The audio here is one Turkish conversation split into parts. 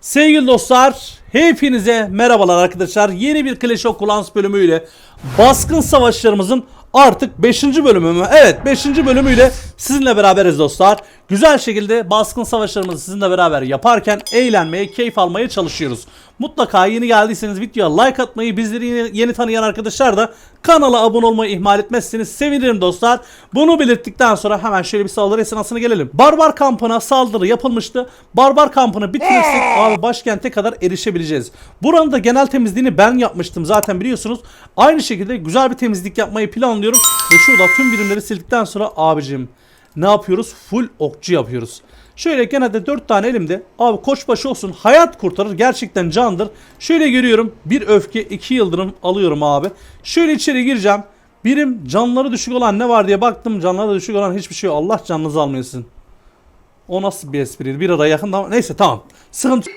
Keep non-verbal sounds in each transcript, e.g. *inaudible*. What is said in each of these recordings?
Sevgili dostlar, hepinize merhabalar arkadaşlar. Yeni bir Clash of Clans bölümüyle Baskın Savaşlarımızın artık 5. bölümü mü? Evet 5. bölümüyle sizinle beraberiz dostlar. Güzel şekilde Baskın Savaşlarımızı sizinle beraber yaparken eğlenmeye, keyif almaya çalışıyoruz. Mutlaka yeni geldiyseniz videoya like atmayı, bizleri yeni, yeni tanıyan arkadaşlar da kanala abone olmayı ihmal etmezseniz sevinirim dostlar. Bunu belirttikten sonra hemen şöyle bir saldırı esnasına gelelim. Barbar kampına saldırı yapılmıştı. Barbar kampını bitirirsek abi başkente kadar erişebileceğiz. Buranın da genel temizliğini ben yapmıştım zaten biliyorsunuz. Aynı şekilde güzel bir temizlik yapmayı planlıyorum. Ve şurada tüm birimleri sildikten sonra abicim ne yapıyoruz? Full okçu yapıyoruz. Şöyle gene de 4 tane elimde. Abi koçbaşı olsun. Hayat kurtarır. Gerçekten candır. Şöyle görüyorum. Bir öfke, iki yıldırım alıyorum abi. Şöyle içeri gireceğim. Birim canları düşük olan ne var diye baktım. Canları düşük olan hiçbir şey yok. Allah canınızı almayasın. O nasıl bir espriydi? Bir araya yakın ama neyse tamam. Sıkıntı.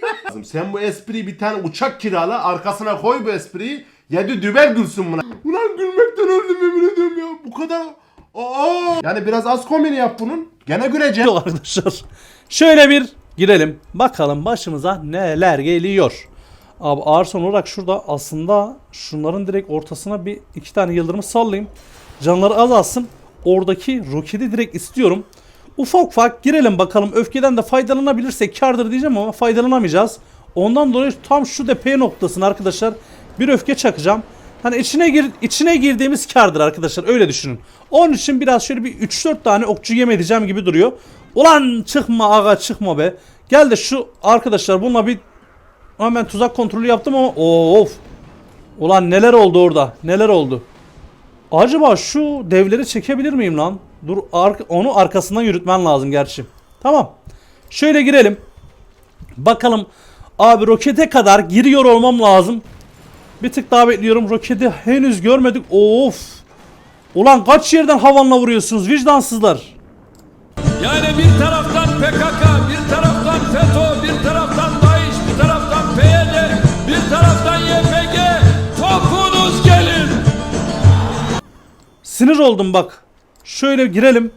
Sen bu espriyi bir tane uçak kirala arkasına koy bu espriyi. Yedi dübel gülsün buna. Ulan gülmekten öldüm yemin ediyorum ya. Bu kadar. Aa. Yani biraz az komedi yap bunun. Gene güleceksin. *laughs* yok arkadaşlar. Şöyle bir girelim. Bakalım başımıza neler geliyor. Abi ağır son olarak şurada aslında şunların direkt ortasına bir iki tane yıldırımı sallayayım. Canları azalsın. Oradaki roketi direkt istiyorum. Ufak ufak girelim bakalım. Öfkeden de faydalanabilirsek kardır diyeceğim ama faydalanamayacağız. Ondan dolayı tam şu depeye noktasına arkadaşlar bir öfke çakacağım. Hani içine gir içine girdiğimiz kardır arkadaşlar öyle düşünün. Onun için biraz şöyle bir 3-4 tane okçu yem edeceğim gibi duruyor. Ulan çıkma aga çıkma be. Gel de şu arkadaşlar bununla bir hemen tuzak kontrolü yaptım ama of. Ulan neler oldu orada? Neler oldu? Acaba şu devleri çekebilir miyim lan? Dur ark- onu arkasından yürütmen lazım gerçi. Tamam. Şöyle girelim. Bakalım abi rokete kadar giriyor olmam lazım. Bir tık daha bekliyorum. Roketi henüz görmedik. Of. Ulan kaç yerden havanla vuruyorsunuz vicdansızlar. Yani bir taraftan PKK, bir taraftan FETÖ, bir taraftan DAEŞ, bir taraftan PYD, bir taraftan YPG. Topunuz gelin. Sinir oldum bak. Şöyle girelim.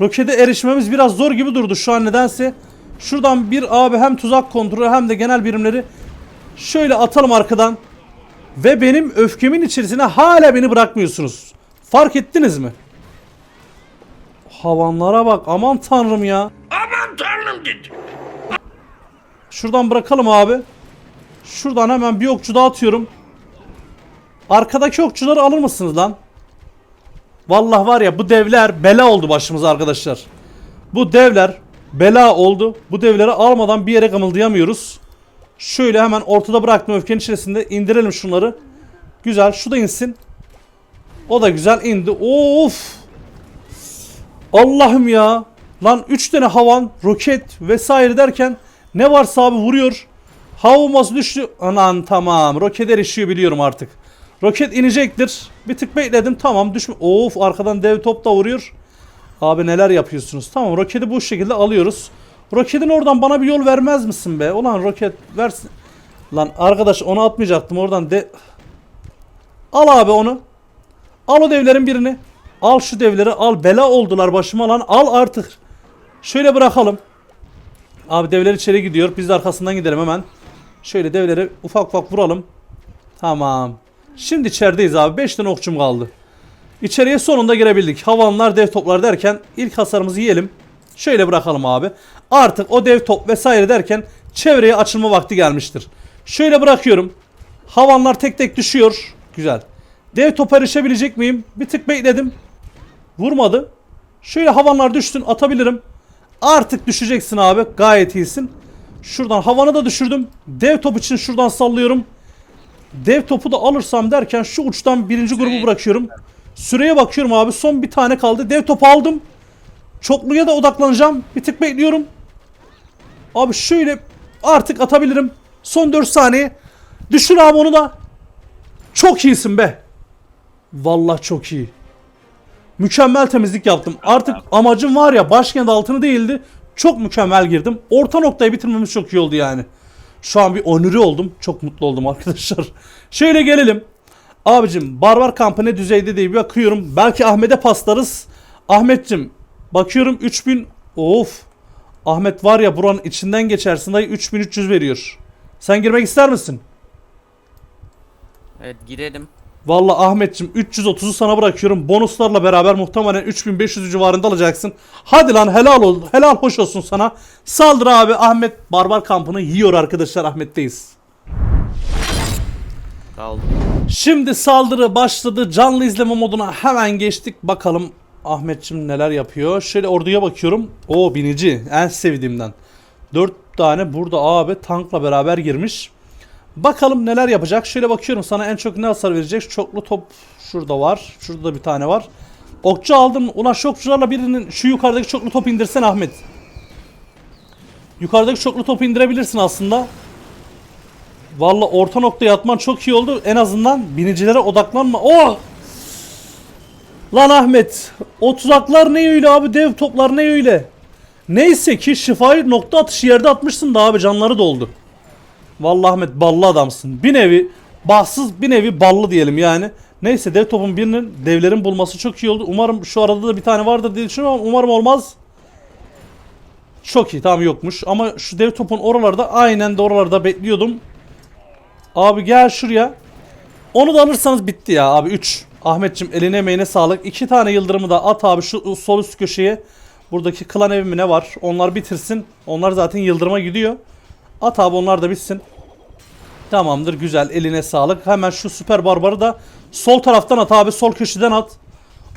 Rokete erişmemiz biraz zor gibi durdu şu an nedense. Şuradan bir abi hem tuzak kontrolü hem de genel birimleri şöyle atalım arkadan. Ve benim öfkemin içerisine hala beni bırakmıyorsunuz. Fark ettiniz mi? Havanlara bak aman tanrım ya. Aman tanrım dedi. Şuradan bırakalım abi. Şuradan hemen bir okçu daha atıyorum. Arkadaki okçuları alır mısınız lan? Vallahi var ya bu devler bela oldu başımıza arkadaşlar. Bu devler bela oldu. Bu devleri almadan bir yere kımıldayamıyoruz. Şöyle hemen ortada bıraktım öfkenin içerisinde indirelim şunları. Güzel şu da insin. O da güzel indi. Of. Allah'ım ya. Lan 3 tane havan, roket vesaire derken ne varsa abi vuruyor. Havumuz düştü. Anan tamam. Roket erişiyor biliyorum artık. Roket inecektir. Bir tık bekledim. Tamam düşme. Of arkadan dev top da vuruyor. Abi neler yapıyorsunuz? Tamam roketi bu şekilde alıyoruz. Roketin oradan bana bir yol vermez misin be? Ulan roket versin. Lan arkadaş onu atmayacaktım oradan de... Al abi onu. Al o devlerin birini. Al şu devleri al. Bela oldular başıma lan. Al artık. Şöyle bırakalım. Abi devler içeri gidiyor. Biz de arkasından gidelim hemen. Şöyle devleri ufak ufak vuralım. Tamam. Şimdi içerideyiz abi. 5 tane okçum kaldı. İçeriye sonunda girebildik. Havanlar, dev toplar derken ilk hasarımızı yiyelim. Şöyle bırakalım abi. Artık o dev top vesaire derken çevreye açılma vakti gelmiştir. Şöyle bırakıyorum. Havanlar tek tek düşüyor. Güzel. Dev topa erişebilecek miyim? Bir tık bekledim. Vurmadı. Şöyle havanlar düştün atabilirim. Artık düşeceksin abi. Gayet iyisin. Şuradan havanı da düşürdüm. Dev top için şuradan sallıyorum. Dev topu da alırsam derken şu uçtan birinci grubu bırakıyorum. Süreye bakıyorum abi. Son bir tane kaldı. Dev topu aldım. Çokluya da odaklanacağım. Bir tık bekliyorum. Abi şöyle artık atabilirim. Son 4 saniye. Düşür abi onu da. Çok iyisin be. Vallahi çok iyi. Mükemmel temizlik yaptım. Artık amacım var ya başkent altını değildi. Çok mükemmel girdim. Orta noktayı bitirmemiz çok iyi oldu yani. Şu an bir onürü oldum. Çok mutlu oldum arkadaşlar. *laughs* Şöyle gelelim. Abicim barbar kampı ne düzeyde diye bir bakıyorum. Belki Ahmet'e paslarız. Ahmet'cim bakıyorum 3000 of. Ahmet var ya buranın içinden geçersin dayı 3300 veriyor. Sen girmek ister misin? Evet girelim. Vallahi Ahmetçim 330'u sana bırakıyorum. Bonuslarla beraber muhtemelen 3500 civarında alacaksın. Hadi lan helal ol. Helal hoş olsun sana. Saldır abi Ahmet barbar kampını yiyor arkadaşlar Ahmet'teyiz. Kaldı. Şimdi saldırı başladı. Canlı izleme moduna hemen geçtik. Bakalım Ahmetçim neler yapıyor. Şöyle orduya bakıyorum. O binici en sevdiğimden. 4 tane burada abi tankla beraber girmiş. Bakalım neler yapacak. Şöyle bakıyorum sana en çok ne hasar verecek. Çoklu top şurada var. Şurada da bir tane var. Okçu aldım. Ulan şu okçularla birinin şu yukarıdaki çoklu topu indirsen Ahmet. Yukarıdaki çoklu topu indirebilirsin aslında. Valla orta noktaya atman çok iyi oldu. En azından binicilere odaklanma. Oh! Lan Ahmet. O tuzaklar ne öyle abi? Dev toplar ne öyle? Neyse ki şifayı nokta atışı yerde atmışsın da abi canları doldu. Vallahi Ahmet ballı adamsın. Bir nevi bahtsız bir nevi ballı diyelim yani. Neyse dev topun birinin devlerin bulması çok iyi oldu. Umarım şu arada da bir tane vardır diye düşünüyorum ama umarım olmaz. Çok iyi tamam yokmuş ama şu dev topun oralarda aynen de oralarda bekliyordum. Abi gel şuraya. Onu da alırsanız bitti ya abi 3. Ahmetçim eline emeğine sağlık. 2 tane yıldırımı da at abi şu sol üst köşeye. Buradaki klan evi mi ne var? Onlar bitirsin. Onlar zaten yıldırıma gidiyor. At abi onlar da bitsin. Tamamdır güzel eline sağlık. Hemen şu süper barbarı da sol taraftan at abi sol köşeden at.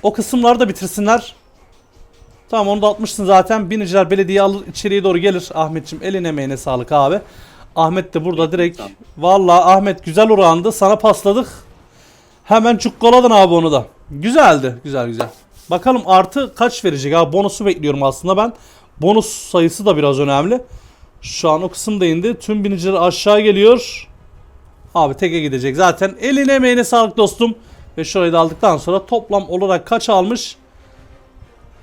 O kısımları da bitirsinler. Tamam onu da atmışsın zaten. Biniciler belediye alır içeriye doğru gelir. Ahmetçim eline emeğine sağlık abi. Ahmet de burada direkt. Vallahi Ahmet güzel uğrandı. Sana pasladık. Hemen çukkaladın abi onu da. Güzeldi. Güzel güzel. Bakalım artı kaç verecek abi. Bonusu bekliyorum aslında ben. Bonus sayısı da biraz önemli. Şu an o kısım da indi. Tüm biniciler aşağı geliyor. Abi teke gidecek zaten. Eline emeğine sağlık dostum. Ve şurayı da aldıktan sonra toplam olarak kaç almış?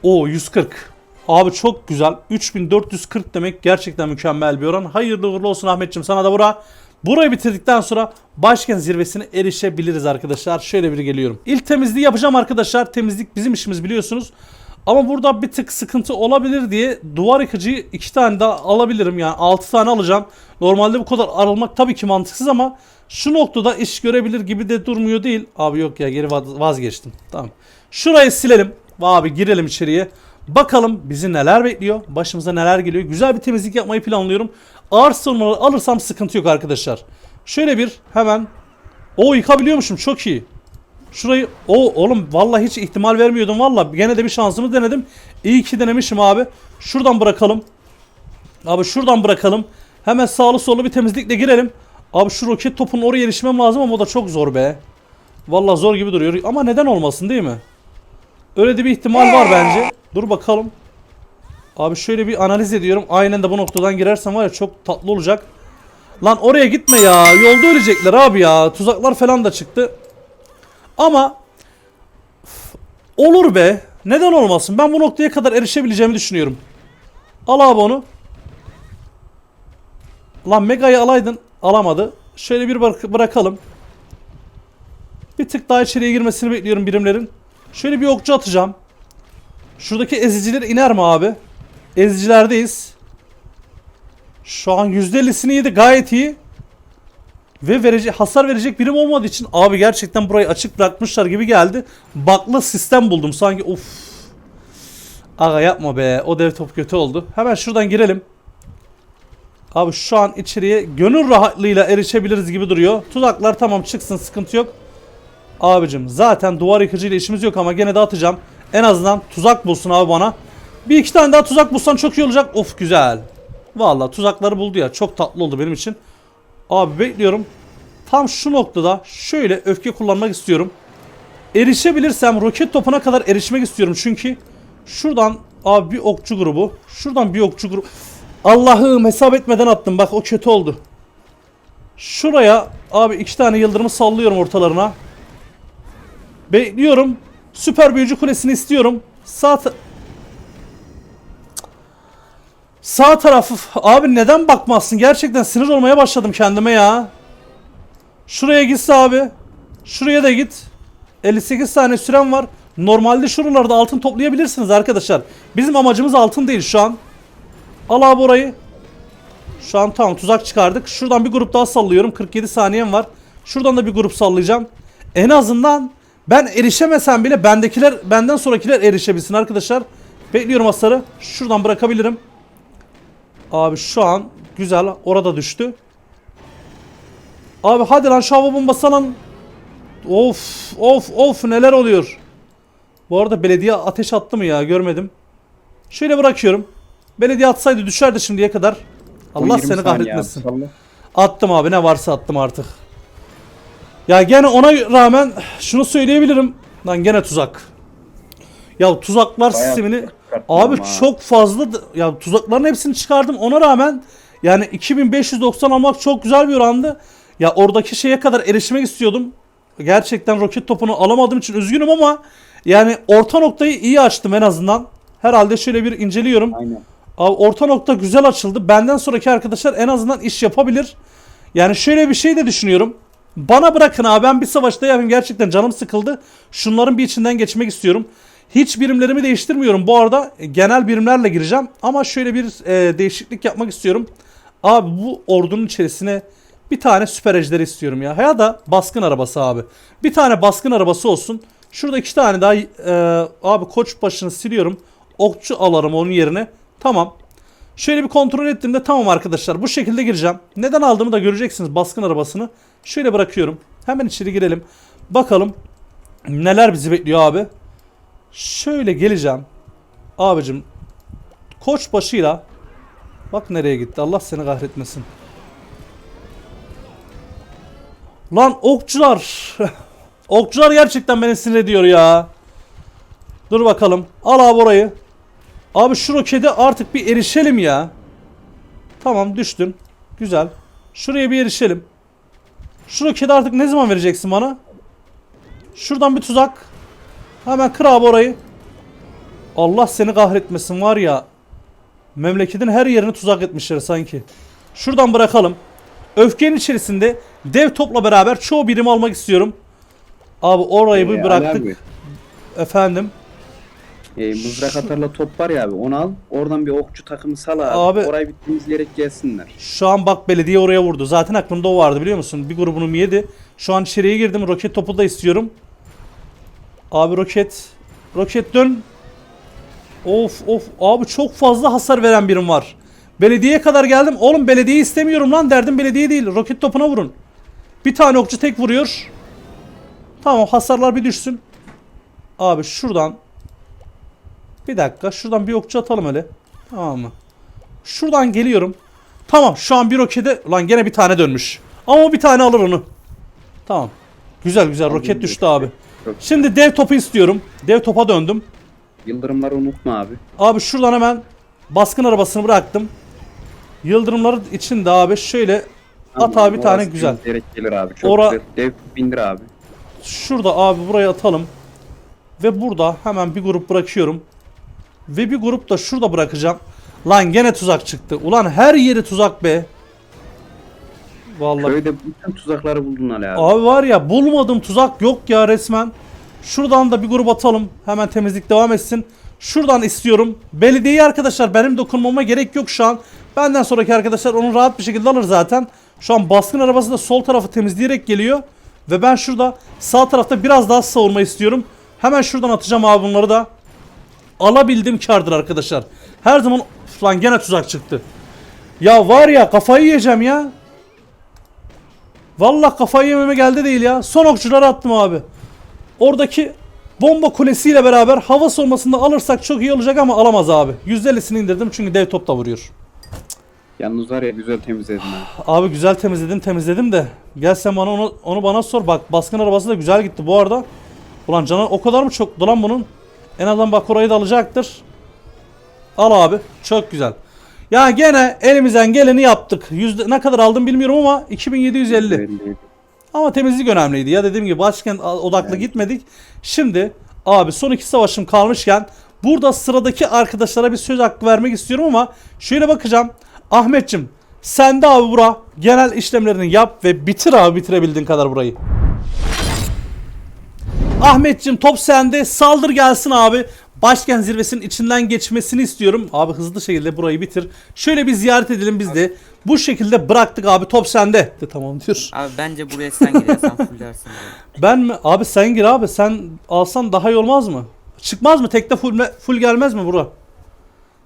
O 140. Abi çok güzel. 3440 demek gerçekten mükemmel bir oran. Hayırlı uğurlu olsun Ahmetciğim sana da bura. Burayı bitirdikten sonra başkent zirvesine erişebiliriz arkadaşlar. Şöyle bir geliyorum. İlk temizliği yapacağım arkadaşlar. Temizlik bizim işimiz biliyorsunuz. Ama burada bir tık sıkıntı olabilir diye duvar yıkıcıyı iki tane daha alabilirim. Yani 6 tane alacağım. Normalde bu kadar aralmak tabii ki mantıksız ama şu noktada iş görebilir gibi de durmuyor değil. Abi yok ya geri vaz- vazgeçtim. Tamam. Şurayı silelim. Abi girelim içeriye. Bakalım bizi neler bekliyor. Başımıza neler geliyor. Güzel bir temizlik yapmayı planlıyorum. Ağır savunmaları alırsam sıkıntı yok arkadaşlar. Şöyle bir hemen. O yıkabiliyormuşum çok iyi. Şurayı o oğlum vallahi hiç ihtimal vermiyordum valla. Gene de bir şansımı denedim. İyi ki denemişim abi. Şuradan bırakalım. Abi şuradan bırakalım. Hemen sağlı sollu bir temizlikle girelim. Abi şu roket topun oraya erişmem lazım ama o da çok zor be. Vallahi zor gibi duruyor. Ama neden olmasın değil mi? Öyle de bir ihtimal var bence. Dur bakalım. Abi şöyle bir analiz ediyorum. Aynen de bu noktadan girersem var ya çok tatlı olacak. Lan oraya gitme ya. Yolda ölecekler abi ya. Tuzaklar falan da çıktı. Ama olur be. Neden olmasın? Ben bu noktaya kadar erişebileceğimi düşünüyorum. Al abi onu. Lan Mega'yı alaydın. Alamadı. Şöyle bir bırak- bırakalım. Bir tık daha içeriye girmesini bekliyorum birimlerin. Şöyle bir okçu atacağım. Şuradaki eziciler iner mi abi? Ezicilerdeyiz. Şu an %50'sini yedi gayet iyi. Ve verecek, hasar verecek birim olmadığı için abi gerçekten burayı açık bırakmışlar gibi geldi. Baklı sistem buldum sanki of. Aga yapma be o dev top kötü oldu. Hemen şuradan girelim. Abi şu an içeriye gönül rahatlığıyla erişebiliriz gibi duruyor. Tuzaklar tamam çıksın sıkıntı yok. Abicim zaten duvar yıkıcıyla işimiz yok ama gene de atacağım. En azından tuzak bulsun abi bana. Bir iki tane daha tuzak bulsan çok iyi olacak. Of güzel. Vallahi tuzakları buldu ya. Çok tatlı oldu benim için. Abi bekliyorum. Tam şu noktada şöyle öfke kullanmak istiyorum. Erişebilirsem roket topuna kadar erişmek istiyorum. Çünkü şuradan abi bir okçu grubu. Şuradan bir okçu grubu. Allah'ım hesap etmeden attım. Bak o kötü oldu. Şuraya abi iki tane yıldırımı sallıyorum ortalarına. Bekliyorum. Süper büyücü kulesini istiyorum. Sağ Sağ tarafı abi neden bakmazsın? Gerçekten sinir olmaya başladım kendime ya. Şuraya gitse abi. Şuraya da git. 58 tane süren var. Normalde şuralarda altın toplayabilirsiniz arkadaşlar. Bizim amacımız altın değil şu an. Al abi orayı. Şu an tamam tuzak çıkardık. Şuradan bir grup daha sallıyorum. 47 saniyem var. Şuradan da bir grup sallayacağım. En azından ben erişemesem bile bendekiler benden sonrakiler erişebilsin arkadaşlar. Bekliyorum hasarı. Şuradan bırakabilirim. Abi şu an güzel. Orada düştü. Abi hadi lan şu hava bombası lan. Of of of neler oluyor. Bu arada belediye ateş attı mı ya görmedim. Şöyle bırakıyorum. Belediye atsaydı düşerdi şimdiye kadar. Allah 20 seni abi, kahretmesin. salla. Attım abi ne varsa attım artık. Ya gene ona rağmen şunu söyleyebilirim. Lan gene tuzak. Ya tuzaklar Bayağı sistemini abi ama. çok fazla ya tuzakların hepsini çıkardım ona rağmen yani 2590 almak çok güzel bir orandı. Ya oradaki şeye kadar erişmek istiyordum. Gerçekten roket topunu alamadığım için üzgünüm ama yani orta noktayı iyi açtım en azından. Herhalde şöyle bir inceliyorum. Aynen. Abi orta nokta güzel açıldı. Benden sonraki arkadaşlar en azından iş yapabilir. Yani şöyle bir şey de düşünüyorum. Bana bırakın abi ben bir savaşta yapayım. Gerçekten canım sıkıldı. Şunların bir içinden geçmek istiyorum. Hiç birimlerimi değiştirmiyorum. Bu arada e, genel birimlerle gireceğim. Ama şöyle bir e, değişiklik yapmak istiyorum. Abi bu ordunun içerisine bir tane süper ejderi istiyorum ya. Ya da baskın arabası abi. Bir tane baskın arabası olsun. Şurada iki tane daha e, abi koç başını siliyorum. Okçu alarım onun yerine. Tamam. Şöyle bir kontrol ettiğimde tamam arkadaşlar bu şekilde gireceğim. Neden aldığımı da göreceksiniz baskın arabasını. Şöyle bırakıyorum. Hemen içeri girelim. Bakalım neler bizi bekliyor abi. Şöyle geleceğim. Abicim koç başıyla bak nereye gitti Allah seni kahretmesin. Lan okçular. *laughs* okçular gerçekten beni sinir ediyor ya. Dur bakalım. Al abi orayı. Abi şu rokete artık bir erişelim ya. Tamam düştün. Güzel. Şuraya bir erişelim. Şu roketi artık ne zaman vereceksin bana? Şuradan bir tuzak. Hemen kır abi orayı. Allah seni kahretmesin var ya. Memleketin her yerini tuzak etmişler sanki. Şuradan bırakalım. Öfkenin içerisinde dev topla beraber çoğu birim almak istiyorum. Abi orayı bir Ee, bıraktık. Ali abi, Efendim. e, mızrak atarla top var ya abi onu al. Oradan bir okçu takımı sal abi. Abi- Orayı bir temizleyerek gelsinler. Şu an bak belediye oraya vurdu. Zaten aklımda o vardı biliyor musun? Bir grubunu yedi. Şu an içeriye girdim. Roket topu da istiyorum. Abi roket. Roket dön. Of of. Abi çok fazla hasar veren birim var. Belediyeye kadar geldim. Oğlum belediyeyi istemiyorum lan derdim. Belediye değil. Roket topuna vurun. Bir tane okçu tek vuruyor. Tamam hasarlar bir düşsün. Abi şuradan. Bir dakika. Şuradan bir okçu atalım öyle. Tamam mı? Şuradan geliyorum. Tamam şu an bir rokete lan gene bir tane dönmüş. Ama bir tane alır onu. Tamam. Güzel güzel roket düştü abi. Çok- Şimdi dev topu istiyorum. Dev topa döndüm. Yıldırımları unutma abi. Abi şuradan hemen baskın arabasını bıraktım. Yıldırımları için de abi şöyle at abi bir tane orası güzel. gelir abi. Çok Ora- güzel. Dev bindir abi. Şurada abi buraya atalım. Ve burada hemen bir grup bırakıyorum. Ve bir grup da şurada bırakacağım. Lan gene tuzak çıktı. Ulan her yeri tuzak be. Vallahi. Köyde bütün tuzakları buldun Ali abi. Abi var ya bulmadım tuzak yok ya resmen. Şuradan da bir grup atalım. Hemen temizlik devam etsin. Şuradan istiyorum. Belediyeyi arkadaşlar benim dokunmama gerek yok şu an. Benden sonraki arkadaşlar onu rahat bir şekilde alır zaten. Şu an baskın arabası da sol tarafı temizleyerek geliyor. Ve ben şurada sağ tarafta biraz daha savurma istiyorum. Hemen şuradan atacağım abi bunları da. Alabildim kardır arkadaşlar. Her zaman lan gene tuzak çıktı. Ya var ya kafayı yiyeceğim ya. Vallahi kafayı yememe geldi değil ya. Son okçuları attım abi. Oradaki bomba kulesiyle beraber hava savunmasını da alırsak çok iyi olacak ama alamaz abi. %50'sini indirdim çünkü dev top da vuruyor. Yalnız var ya güzel temizledin abi. *sighs* Abi güzel temizledim temizledim de. Gel sen bana onu, onu bana sor. Bak baskın arabası da güzel gitti bu arada. Ulan canı o kadar mı çok lan bunun? En azından bak orayı da alacaktır. Al abi. Çok güzel. Ya gene elimizden geleni yaptık. Yüzde, ne kadar aldım bilmiyorum ama 2750. Belli. Ama temizlik önemliydi ya dediğim gibi başkent odaklı gitmedik. Şimdi abi son iki savaşım kalmışken burada sıradaki arkadaşlara bir söz hakkı vermek istiyorum ama şöyle bakacağım. Ahmetçim sen de abi bura genel işlemlerini yap ve bitir abi bitirebildiğin kadar burayı. Ahmetçim top sende saldır gelsin abi. Başkent zirvesinin içinden geçmesini istiyorum. Abi hızlı şekilde burayı bitir. Şöyle bir ziyaret edelim biz de. Bu şekilde bıraktık abi top sende. De, tamam diyor. Abi bence buraya sen gidersen fullersin. burayı. *laughs* Ben mi? Abi sen gir abi. Sen alsan daha iyi olmaz mı? Çıkmaz mı? Tekte full, full gelmez mi bura?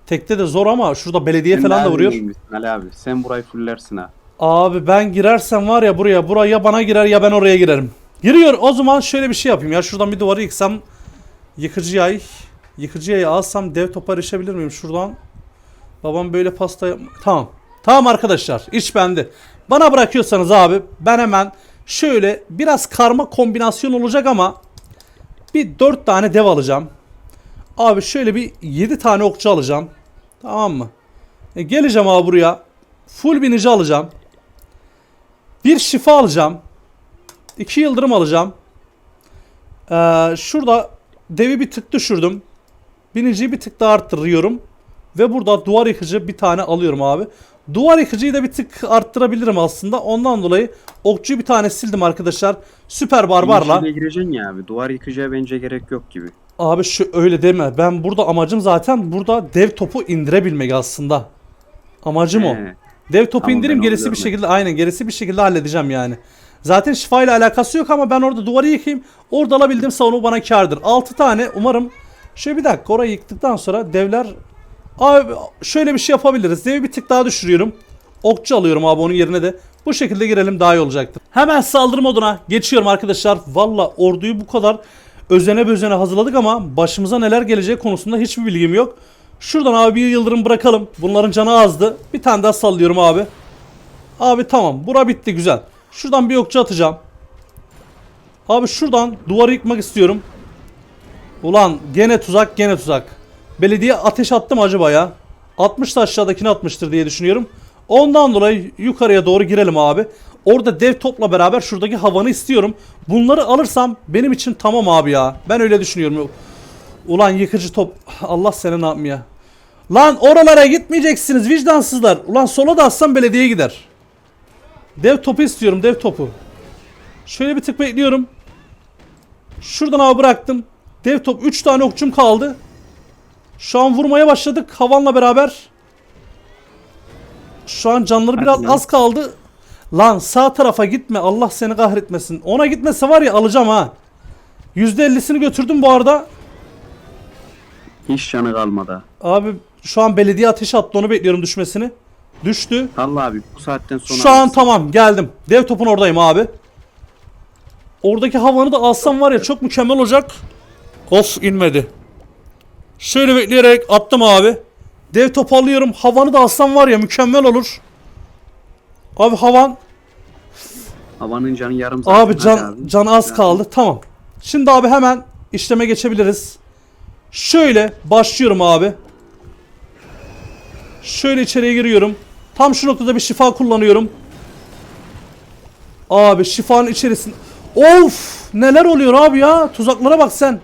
Tekte de zor ama şurada belediye Sen falan da vuruyor. iyi misin Ali abi. Sen burayı fullersin ha. Abi ben girersem var ya buraya buraya ya bana girer ya ben oraya girerim. Giriyor o zaman şöyle bir şey yapayım ya şuradan bir duvarı yıksam yıkıcı yay yıkıcı alsam dev topa erişebilir miyim şuradan? Babam böyle pasta Tamam. Tamam arkadaşlar iş bende. Bana bırakıyorsanız abi ben hemen şöyle biraz karma kombinasyon olacak ama bir 4 tane dev alacağım. Abi şöyle bir 7 tane okçu alacağım. Tamam mı? E, geleceğim abi buraya. Full binici alacağım. Bir şifa alacağım. İki yıldırım alacağım. Ee, şurada devi bir tık düşürdüm. Biniciyi bir tık daha arttırıyorum. Ve burada duvar yıkıcı bir tane alıyorum abi. Duvar yıkıcıyı da bir tık arttırabilirim aslında. Ondan dolayı okçuyu bir tane sildim arkadaşlar. Süper barbarla. İçine gireceksin ya abi. Duvar yıkıcıya bence gerek yok gibi. Abi şu öyle deme. Ben burada amacım zaten burada dev topu indirebilmek aslında. Amacım o. He. Dev topu Tamam, indireyim gerisi bir şekilde aynen gerisi bir şekilde halledeceğim yani. Zaten şifa ile alakası yok ama ben orada duvarı yıkayayım. Orada alabildiğim savunma bana kârdır. 6 tane umarım. Şöyle bir dakika orayı yıktıktan sonra devler Abi şöyle bir şey yapabiliriz. Devi bir tık daha düşürüyorum. Okçu alıyorum abi onun yerine de. Bu şekilde girelim daha iyi olacaktır. Hemen saldırı moduna geçiyorum arkadaşlar. Valla orduyu bu kadar özene bözene hazırladık ama başımıza neler geleceği konusunda hiçbir bilgim yok. Şuradan abi bir yıldırım bırakalım. Bunların canı azdı. Bir tane daha sallıyorum abi. Abi tamam. Bura bitti güzel. Şuradan bir okçu atacağım. Abi şuradan duvarı yıkmak istiyorum. Ulan gene tuzak gene tuzak. Belediye ateş attı mı acaba ya? 60 da aşağıdakini atmıştır diye düşünüyorum. Ondan dolayı yukarıya doğru girelim abi. Orada dev topla beraber şuradaki havanı istiyorum. Bunları alırsam benim için tamam abi ya. Ben öyle düşünüyorum. Ulan yıkıcı top. Allah seni ne yapmıyor. Lan oralara gitmeyeceksiniz vicdansızlar. Ulan sola da atsam belediye gider. Dev topu istiyorum dev topu. Şöyle bir tık bekliyorum. Şuradan abi bıraktım. Dev top 3 tane okçum kaldı. Şu an vurmaya başladık havanla beraber. Şu an canları biraz Hadi az kaldı. Lan sağ tarafa gitme Allah seni kahretmesin. Ona gitmese var ya alacağım ha. %50'sini götürdüm bu arada. Hiç canı kalmadı. Abi şu an belediye ateş attı onu bekliyorum düşmesini. Düştü. Allah abi bu saatten sonra Şu an alırsın. tamam geldim. Dev topun oradayım abi. Oradaki havanı da alsam var ya çok mükemmel olacak. Of inmedi. Şöyle bekleyerek attım abi. Dev topu alıyorum. Havanı da alsam var ya mükemmel olur. Abi havan. Havanın canı yarım zaten. Abi can, can az kaldı. Tamam. Şimdi abi hemen işleme geçebiliriz. Şöyle başlıyorum abi. Şöyle içeriye giriyorum. Tam şu noktada bir şifa kullanıyorum. Abi şifanın içerisinde... Of! Neler oluyor abi ya? Tuzaklara bak sen.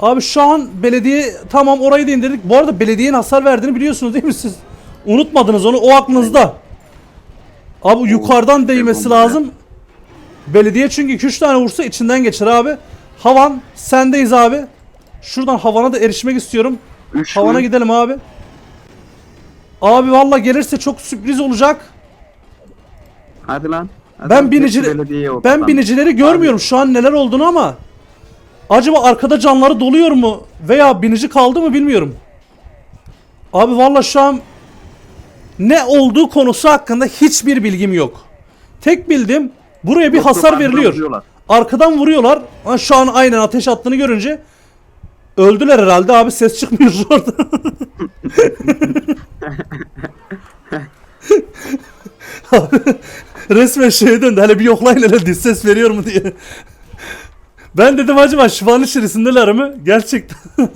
Abi şu an belediye tamam orayı da indirdik. Bu arada belediyenin hasar verdiğini biliyorsunuz değil mi siz? Unutmadınız onu o aklınızda. Abi yukarıdan değmesi lazım. Belediye çünkü 2-3 tane vursa içinden geçer abi. Havan sendeyiz abi. Şuradan havana da erişmek istiyorum. Üç Havana mü? gidelim abi. Abi valla gelirse çok sürpriz olacak. Hadi lan. Hadi Ben lan, binici hepsi belediyeye ben binicileri görmüyorum şu an neler olduğunu ama acaba arkada canları doluyor mu veya binici kaldı mı bilmiyorum. Abi valla şu an ne olduğu konusu hakkında hiçbir bilgim yok. Tek bildim buraya bir hasar veriliyor. Arkadan vuruyorlar. Ha, Şu an aynen ateş attığını görünce öldüler herhalde abi ses çıkmıyor orada. *laughs* Resmen şeye döndü. Hele bir yoklayın hele ses veriyor mu diye. Ben dedim acaba şifanın içerisindeler mi? Gerçekten. *laughs*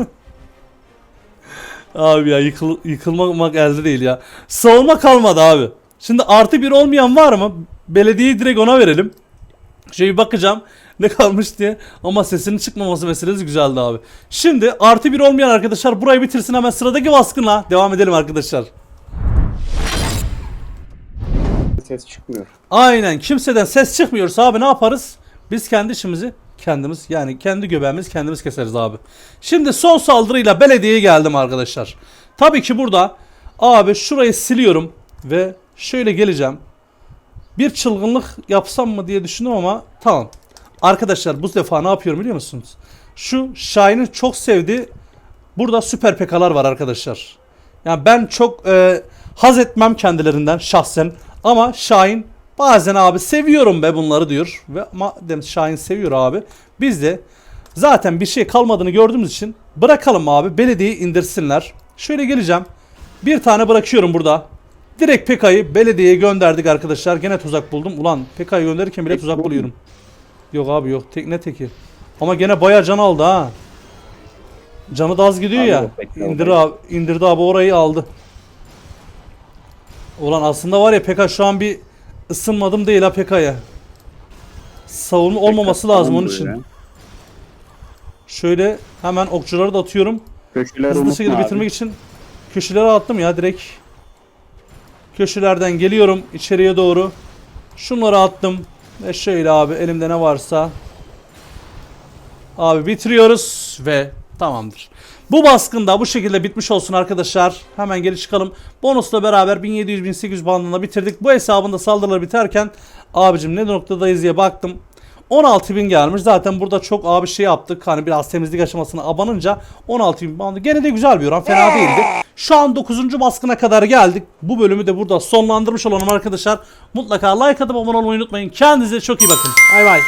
abi ya yıkıl, yıkılmak elde değil ya. Savunma kalmadı abi. Şimdi artı bir olmayan var mı? Belediyeyi direkt ona verelim. Şey bakacağım ne kalmış diye. Ama sesinin çıkmaması meselesi güzeldi abi. Şimdi artı bir olmayan arkadaşlar burayı bitirsin hemen sıradaki baskınla devam edelim arkadaşlar. Ses çıkmıyor. Aynen kimseden ses çıkmıyorsa abi ne yaparız? Biz kendi işimizi kendimiz yani kendi göbeğimiz kendimiz keseriz abi. Şimdi son saldırıyla belediyeye geldim arkadaşlar. Tabii ki burada abi şurayı siliyorum ve şöyle geleceğim. Bir çılgınlık yapsam mı diye düşündüm ama tamam. Arkadaşlar bu defa ne yapıyorum biliyor musunuz? Şu Şahin'in çok sevdiği burada süper pekalar var arkadaşlar. Yani ben çok e, haz etmem kendilerinden şahsen ama Şahin bazen abi seviyorum be bunları diyor ve madem Şahin seviyor abi biz de zaten bir şey kalmadığını gördüğümüz için bırakalım abi belediyeyi indirsinler. Şöyle geleceğim. Bir tane bırakıyorum burada. Direkt Peka'yı belediyeye gönderdik arkadaşlar. Gene tuzak buldum. Ulan Peka'yı gönderirken bile tuzak buluyorum. Yok abi yok. Tek ne teki? Ama gene bayağı can aldı ha. Canı da az gidiyor Abi ya. İndir abi, indirdi abi orayı aldı. Ulan aslında var ya Pekka şu an bir ısınmadım değil ha Pekka'ya. Savunma olmaması lazım onun için. Şöyle hemen okçuları da atıyorum. Köşeleri Hızlı şekilde abi. bitirmek için köşelere attım ya direkt. Köşelerden geliyorum içeriye doğru. Şunları attım. Ve şöyle abi elimde ne varsa. Abi bitiriyoruz ve tamamdır. Bu baskın da bu şekilde bitmiş olsun arkadaşlar. Hemen geri çıkalım. Bonusla beraber 1700-1800 bandında bitirdik. Bu hesabında saldırılar biterken abicim ne noktadayız diye baktım. 16.000 gelmiş. Zaten burada çok abi şey yaptık. Hani biraz temizlik aşamasına abanınca 16.000 bandı. Gene de güzel bir oran. Fena değildi. Şu an 9. baskına kadar geldik. Bu bölümü de burada sonlandırmış olalım arkadaşlar. Mutlaka like atıp abone olmayı unutmayın. Kendinize çok iyi bakın. Bay bay.